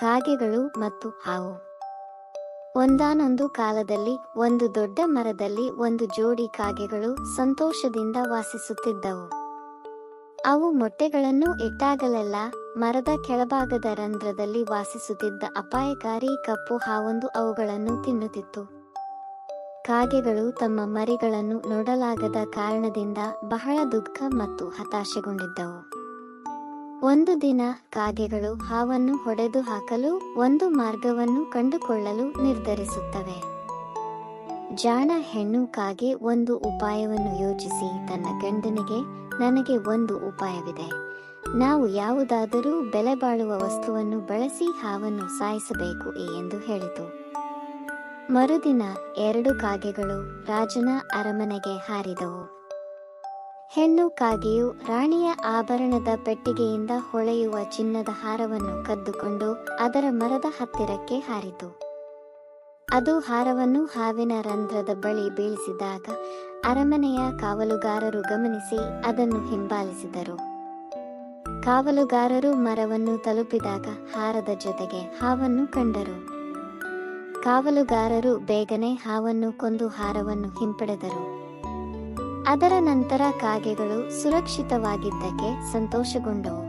ಕಾಗೆಗಳು ಮತ್ತು ಹಾವು. ಒಂದಾನೊಂದು ಕಾಲದಲ್ಲಿ ಒಂದು ದೊಡ್ಡ ಮರದಲ್ಲಿ ಒಂದು ಜೋಡಿ ಕಾಗೆಗಳು ಸಂತೋಷದಿಂದ ವಾಸಿಸುತ್ತಿದ್ದವು. ಅವು ಮೊಟ್ಟೆಗಳನ್ನು ಇಟ್ಟಾಗಲೆಲ್ಲ ಮರದ ಕೆಳಭಾಗದ ರಂಧ್ರದಲ್ಲಿ ವಾಸಿಸುತ್ತಿದ್ದ ಅಪಾಯಕಾರಿ ಕಪ್ಪು ಹಾವೊಂದು ಅವುಗಳನ್ನು ತಿನ್ನುತ್ತಿತ್ತು. ಕಾಗೆಗಳು ತಮ್ಮ ಮರಿಗಳನ್ನು ನೋಡಲಾಗದ ಕಾರಣದಿಂದ ಬಹಳ ದುಃಖ ಮತ್ತು ಹತಾಶೆಗೊಂಡಿದ್ದವು. ಒಂದು ದಿನ ಕಾಗೆಗಳು ಹಾವನ್ನು ಹೊಡೆದು ಹಾಕಲು ಒಂದು ಮಾರ್ಗವನ್ನು ಕಂಡುಕೊಳ್ಳಲು ನಿರ್ಧರಿಸುತ್ತವೆ. ಜಾಣ ಹೆಣ್ಣು ಕಾಗೆ ಒಂದು ಉಪಾಯವನ್ನು ಯೋಚಿಸಿ ತನ್ನ ಗಂಡನಿಗೆ ನನಗೆ ಒಂದು ಉಪಾಯವಿದೆ. ನಾವು ಯಾವುದಾದರೂ ಬೆಲೆ ಬಾಳುವ ವಸ್ತುವನ್ನು ಬಳಸಿ ಹಾವನ್ನು ಸಾಯಿಸಬೇಕು ಎಂದು ಹೇಳಿತು. ಮರುದಿನ ಎರಡು ಕಾಗೆಗಳು ರಾಜನ ಅರಮನೆಗೆ ಹಾರಿದವು. ಹೆಣ್ಣು ಕಾಗೆಯು ರಾಣಿಯ ಆಭರಣದ ಪೆಟ್ಟಿಗೆಯಿಂದ ಹೊಳೆಯುವ ಚಿನ್ನದ ಹಾರವನ್ನು ಕದ್ದುಕೊಂಡು ಅದರ ಮರದ ಹತ್ತಿರಕ್ಕೆ ಹಾರಿತು. ಅದು ಹಾರವನ್ನು ಹಾವಿನ ರಂಧ್ರದ ಬಳಿ ಬೀಳಿಸಿದಾಗ ಅರಮನೆಯ ಕಾವಲುಗಾರರು ಗಮನಿಸಿ ಅದನ್ನು ಹಿಂಬಾಲಿಸಿದರು. ಕಾವಲುಗಾರರು ಮರವನ್ನು ತಲುಪಿದಾಗ ಹಾರದ ಜೊತೆಗೆ ಹಾವನ್ನು ಕಂಡರು. ಕಾವಲುಗಾರರು ಬೇಗನೆ ಹಾವನ್ನು ಕೊಂದು ಹಾರವನ್ನು ಹಿಂಪಡೆದರು. ಅದರ ನಂತರ ಕಾಗೆಗಳು ಸುರಕ್ಷಿತವಾಗಿದ್ದಕ್ಕೆ ಸಂತೋಷಗೊಂಡವು.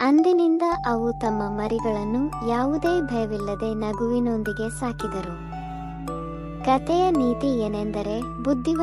ಅಂದಿನಿಂದ ಅವು ತಮ್ಮ ಮರಿಗಳನ್ನು ಯಾವುದೇ ಭಯವಿಲ್ಲದೆ ನಗುವಿನೊಂದಿಗೆ ಸಾಕಿದರು. ಕಥೆಯ ನೀತಿ ಏನೆಂದರೆ ಬುದ್ಧಿವ